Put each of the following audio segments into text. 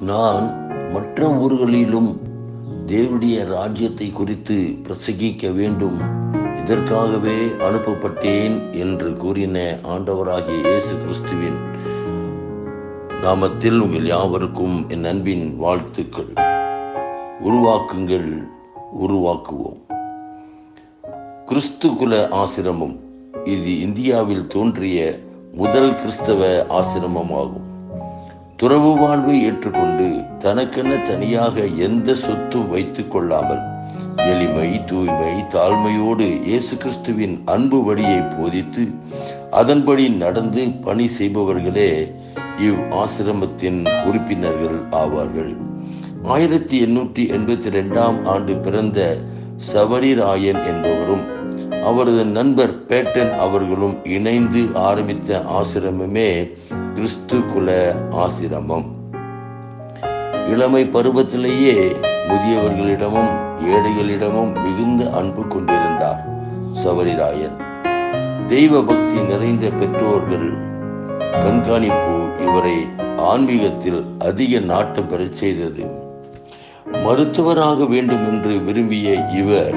நான் மற்ற ஊர்களிலும் தேவடைய ராஜ்யத்தை குறித்து பிரசங்கிக்க வேண்டும். இதற்காகவே அனுப்பப்பட்டேன் என்று கூறின ஆண்டவராகிய இயேசு கிறிஸ்துவின் நாமத்தில் உங்கள் யாவருக்கும் என் அன்பின் வாழ்த்துக்கள். உருவாக்குங்கள் உருவாக்குவோம். கிறிஸ்துகுல ஆசிரமம் இது இந்தியாவில் தோன்றிய முதல் கிறிஸ்தவ ஆசிரமமாகும். துறவு வாழ்வை ஏற்றுக்கொண்டு தனக்கென தனியாக எந்த சொத்தும் வைத்துக் கொள்ளாமல் எளிமை தூய்மை தாழ்மையோடு இயேசு கிறிஸ்துவின் அன்பு வழியை போதித்து அதன்படி நடந்து பணி செய்பவர்களே இவ் ஆசிரமத்தின் உறுப்பினர்கள் ஆவார்கள். ஆயிரத்தி எண்ணூற்றி எண்பத்தி ரெண்டாம் ஆண்டு பிறந்த சவரிராயன் என்பவரும் அவரது நண்பர் பேட்டன் அவர்களும் இணைந்து ஆரம்பித்த ஆசிரமமே கிறிஸ்து குல ஆசிரமம். இளமை பருவத்திலேயே முதியவர்களிடமும் ஏழைகளிடமும் மிகுந்த அன்பு கொண்டிருந்தார் சவரிராயன் தெய்வ பக்தி நிறைந்த பெற்றோர்கள் கண்காணிப்பு இவரை ஆன்மீகத்தில் அதிக நாட்டம் பெறச் செய்தது. மருத்துவராக வேண்டும் என்று விரும்பிய இவர்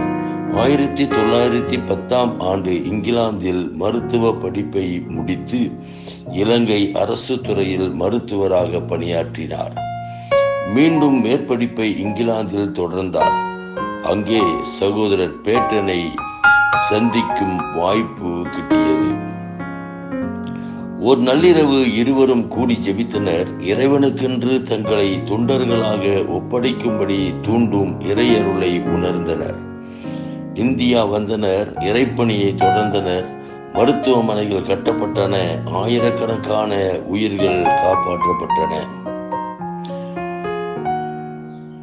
ஆயிரத்தி தொள்ளாயிரத்தி பத்தாம் ஆண்டு இங்கிலாந்தில் மருத்துவ படிப்பை முடித்து இலங்கை அரசு துறையில் மருத்துவராக பணியாற்றினார். மீண்டும் மேற்படிப்பை இங்கிலாந்தில் தொடர்ந்தார். அங்கே சகோதரர் பேட்டனை சந்திக்கும் வாய்ப்பு கிட்டியது. ஒரு நள்ளிரவு இருவரும் கூடி ஜெபித்தனர். இறைவனுக்கென்று தங்களை தொண்டர்களாக ஒப்படைக்கும்படி தூண்டும் இறையருளை உணர்ந்தனர். இந்தியா வந்தனர். இறைப்பணியை தொடர்ந்தனர். மருத்துவமனைகள் கட்டப்பட்டன. ஆயிரக்கணக்கான உயிர்கள் காப்பாற்றப்பட்டன.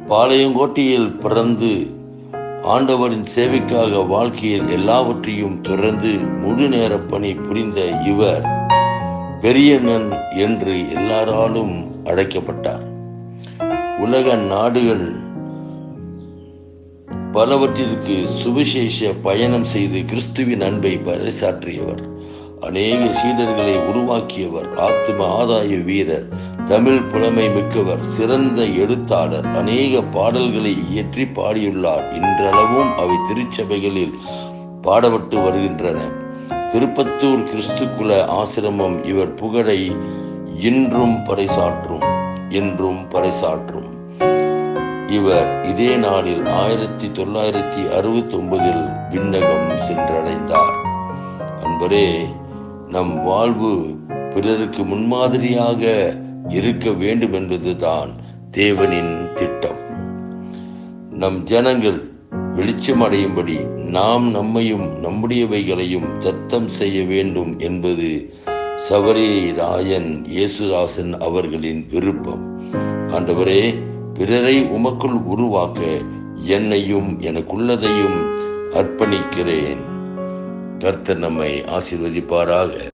பாளையங்கோட்டையில் பிறந்து ஆண்டவரின் சேவைக்காக வாழ்க்கையில் எல்லாவற்றையும் தொடர்ந்து முழு நேர பணி புரிந்த இவர் பெரியண்ணன் என்று எல்லாராலும் அழைக்கப்பட்டார். உலக நாடுகள் பலவற்றிற்கு சுவிசேஷ பயணம் செய்து கிறிஸ்துவின் அன்பை பறைசாற்றியவர். அநேக சீடர்களை உருவாக்கியவர் ஆத்ம ஆதாய வீரர் தமிழ் புலமை மிக்கவர் சிறந்த எழுத்தாளர் அநேக பாடல்களை இயற்றி பாடியுள்ளார். இன்றளவும் அவை திருச்சபைகளில் பாடப்பட்டு வருகின்றன. திருப்பத்தூர் கிறிஸ்துக்குல ஆசிரமம் இவர் புகழை இன்றும் பறைசாற்றும் என்றும் பறைசாற்றும். இவர் இதே நாளில் ஆயிரத்தி தொள்ளாயிரத்தி அறுபத்தி ஒன்பதில் விண்ணகம் சென்றடைந்தார். அன்பரே நம் வாழ்வு பிறருக்கு முன்மாதிரியாக இருக்க வேண்டும் என்பதுதான் தேவனின் திட்டம். நம் ஜனங்கள் வெளிச்சமடையும்படி நாம் நம்மையும் நம்முடையவைகளையும் தத்தம் செய்ய வேண்டும் என்பது சபரி ராயன் இயேசுதாசன் அவர்களின் விருப்பம். ஆண்டவரே பிறரை உமக்குள் உருவாக்க என்னையும் எனக்குள்ளதையும் அர்ப்பணிக்கிறேன். கர்த்தர் நம்மை ஆசீர்வதிப்பாராக.